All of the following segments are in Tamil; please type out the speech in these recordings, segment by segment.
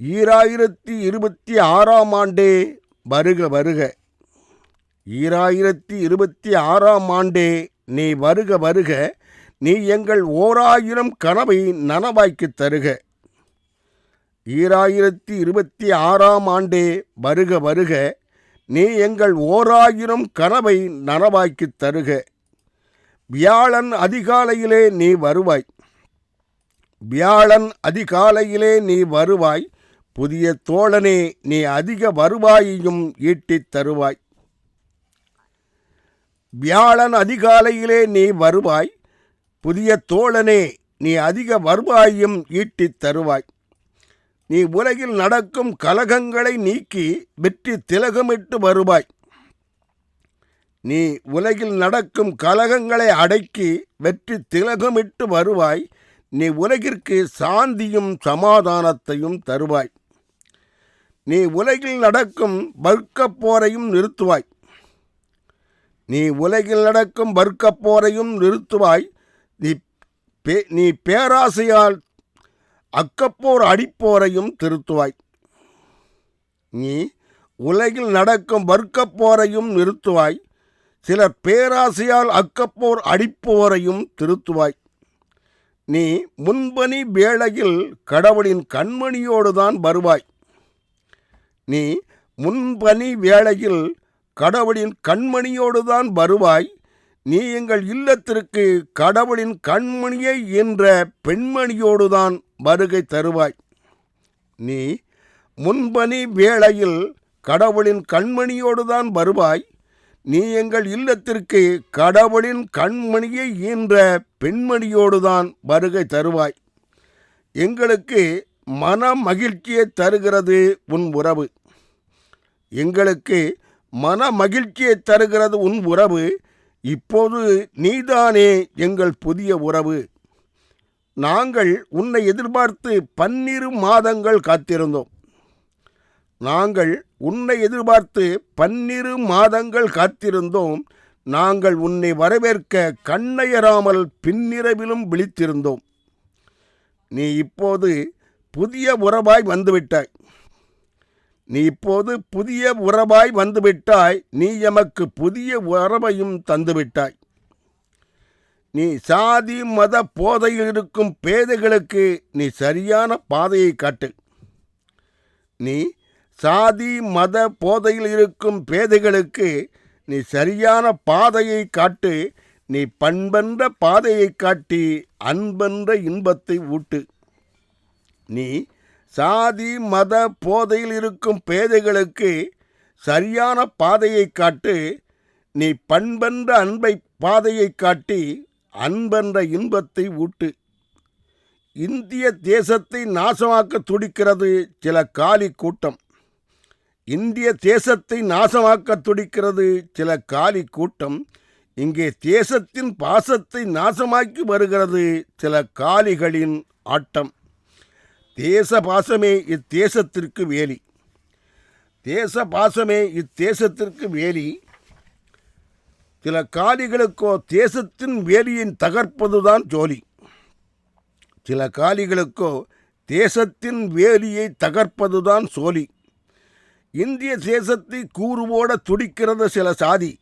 ஈராயிரத்தி இருபத்தி ஆறாம் ஆண்டே வருக வருக. ஈராயிரத்தி இருபத்தி ஆறாம் ஆண்டே நீ வருக வருக. நீ எங்கள் ஓராயிரம் கனவை நனவாக்கித் தருக. ஈராயிரத்தி இருபத்தி ஆறாம் ஆண்டே வருக வருக. நீ எங்கள் ஓராயிரம் கனவை நனவாக்கித் தருக. வியாழன் அதிகாலையிலே நீ வருவாய். வியாழன் அதிகாலையிலே நீ வருவாய். புதிய தோழனே நீ அதிக வருவாயையும் ஈட்டித் தருவாய். வியாழன் அதிகாலையிலே நீ வருவாய். புதிய தோழனே நீ அதிக வருவாயும் ஈட்டித் தருவாய். நீ உலகில் நடக்கும் கலகங்களை நீக்கி வெற்றி திலகமிட்டு வருவாய். நீ உலகில் நடக்கும் கலகங்களை அடக்கி வெற்றி திலகமிட்டு வருவாய். நீ உலகிற்கு சாந்தியும் சமாதானத்தையும் தருவாய். நீ உலகில் நடக்கும் வர்க்கப் போரையும் நிறுத்துவாய். நீ உலகில் நடக்கும் வர்க்கப் போரையும் நிறுத்துவாய். நீ பே நீ பேராசையால் அக்கப்போர் அடிப்போரையும் திருத்துவாய். நீ உலகில் நடக்கும் வர்க்கப் போரையும் நிறுத்துவாய். சிலர் பேராசையால் அக்கப்போர் அடிப்போரையும் திருத்துவாய். நீ முன்பணி வேளையில் கடவுளின் கண்மணியோடுதான் வருவாய். நீ முன்பணி வேளையில் கடவுளின் கண்மணியோடுதான் வருவாய். நீ எங்கள் இல்லத்திற்கு கடவுளின் கண்மணியை என்ற பெண்மணியோடுதான் வருகை தருவாய். நீ முன்பணி வேளையில் கடவுளின் கண்மணியோடுதான் வருவாய். நீ எங்கள் இல்லத்திற்கு கடவுளின் கண்மணியை ஈன்ற பெண்மணியோடுதான் வருகை தருவாய். எங்களுக்கு மன மகிழ்ச்சியை தருகிறது உன் உறவு. எங்களுக்கு மன மகிழ்ச்சியை தருகிறது உன் உறவு. இப்போது நீதானே எங்கள் புதிய உறவு. நாங்கள் உன்னை எதிர்பார்த்து பன்னிரு மாதங்கள் காத்திருந்தோம். நாங்கள் உன்னை எதிர்பார்த்து பன்னிரு மாதங்கள் காத்திருந்தோம். நாங்கள் உன்னை வரவேற்க கண்ணையராமல் பின்னிரவிலும் விழித்திருந்தோம். நீ இப்போது புதிய உறவாய் வந்துவிட்டாய். நீ இப்போது புதிய உறவாய் வந்துவிட்டாய். நீ எமக்கு புதிய உறவையும் தந்துவிட்டாய். நீ சாதி மத போதையில் இருக்கும் பேதைகளுக்கு நீ சரியான பாதையை காட்டு. நீ சாதி மத போதையில் இருக்கும் பேதைகளுக்கு நீ சரியான பாதையை காட்டு. நீ பண்பென்ற பாதையை காட்டி அன்பென்ற இன்பத்தை ஊட்டு. நீ சாதி மத போதையில் இருக்கும் பேதைகளுக்கு சரியான பாதையை காட்டு நீ பண்பென்ற அன்பை பாதையை காட்டி அன்பென்ற இன்பத்தை ஊட்டு. இந்திய தேசத்தை நாசமாக்க துடிக்கிறது சில காலி கூட்டம். இந்திய தேசத்தை நாசமாக்க துடிக்கிறது சில காலி கூட்டம். இங்கே தேசத்தின் பாசத்தை நாசமாக்கி வருகிறது சில காலிகளின் ஆட்டம். தேச பாசமே இத்தேசத்திற்கு வேலி. தேச பாசமே இத்தேசத்திற்கு வேலி. சில காலிகளுக்கோ தேசத்தின் வேலியின் தகர்ப்பதுதான் ஜோலி. சில காலிகளுக்கோ தேசத்தின் வேலியை தகர்ப்பதுதான் சோலி. இந்திய தேசத்தை கூறுபோட துடிக்கிறது சில சாதி.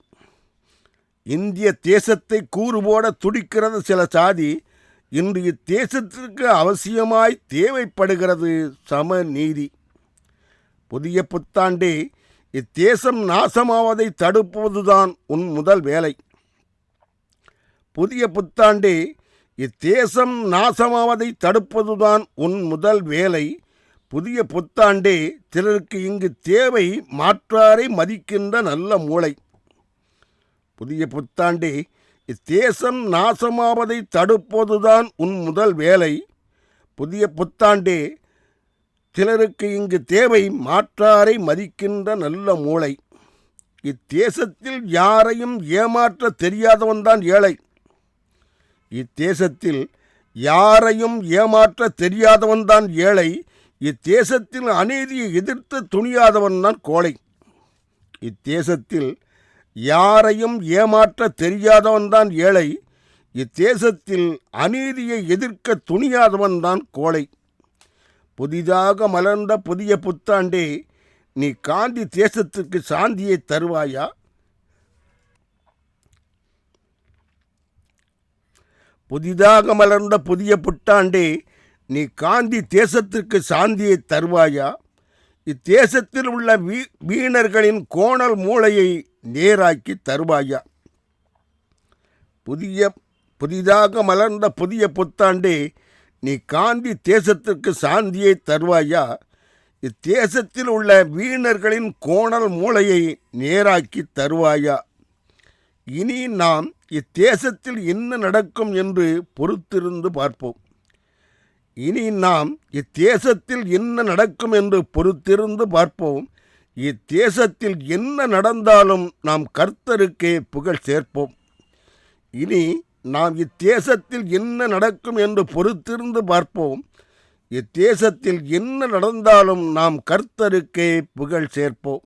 இந்திய தேசத்தை கூறுபோட துடிக்கிறது சில சாதி. இன்று இத்தேசத்திற்கு அவசியமாய் தேவைப்படுகிறது சமநீதி. புதிய புத்தாண்டே இத்தேசம் நாசமாவதை தடுப்பதுதான் உன் முதல் வேலை. புதிய புத்தாண்டே இத்தேசம் நாசமாவதை தடுப்பதுதான் உன் முதல் வேலை. புதிய புத்தாண்டே சிலருக்கு இங்கு தேவை மாற்றாரை மதிக்கின்ற நல்ல மூளை. புதிய புத்தாண்டே இத்தேசம் நாசமாவதை தடுப்பதுதான் உன் முதல் வேலை. புதிய புத்தாண்டே சிலருக்கு இங்கு தேவை மாற்றாரை மதிக்கின்ற நல்ல மூளை. இத்தேசத்தில் யாரையும் ஏமாற்ற தெரியாதவன்தான் ஏழை. இத்தேசத்தில் யாரையும் ஏமாற்ற தெரியாதவன்தான் ஏழை. இத்தேசத்தில் அநீதியை எதிர்த்து துணியாதவன்தான் கோழை. இத்தேசத்தில் யாரையும் ஏமாற்ற தெரியாதவன்தான் ஏழை. இத்தேசத்தில் அநீதியை எதிர்க்க துணியாதவன்தான் கோழை. புதிதாக மலர்ந்த புதிய புத்தாண்டே நீ காந்தி தேசத்திற்கு சாந்தியை தருவாயா? புதிதாக மலர்ந்த புதிய புத்தாண்டே நீ காந்தி தேசத்திற்கு சாந்தியை தருவாயா? இத்தேசத்தில் உள்ள வீ வீணர்களின் கோணல் மூளையை நேராக்கி தருவாயா? புதிய புதிதாக மலர்ந்த புதிய புத்தாண்டே நீ காந்தி தேசத்திற்கு சாந்தியை தருவாயா? இத்தேசத்தில் உள்ள வீணர்களின் கோணல் மூளையை நேராக்கி தருவாயா? இனி நாம் இத்தேசத்தில் என்ன நடக்கும் என்று பொறுத்திருந்து பார்ப்போம். இனி நாம் இத்தேசத்தில் என்ன நடக்கும் என்று பொறுத்திருந்து பார்ப்போம். இத்தேசத்தில் என்ன நடந்தாலும் நாம் கர்த்தருக்கே புகழ் சேர்ப்போம். இனி நாம் இத்தேசத்தில் என்ன நடக்கும் என்று பொறுத்திருந்து பார்ப்போம். இத்தேசத்தில் என்ன நடந்தாலும் நாம் கர்த்தருக்கே புகழ் சேர்ப்போம்.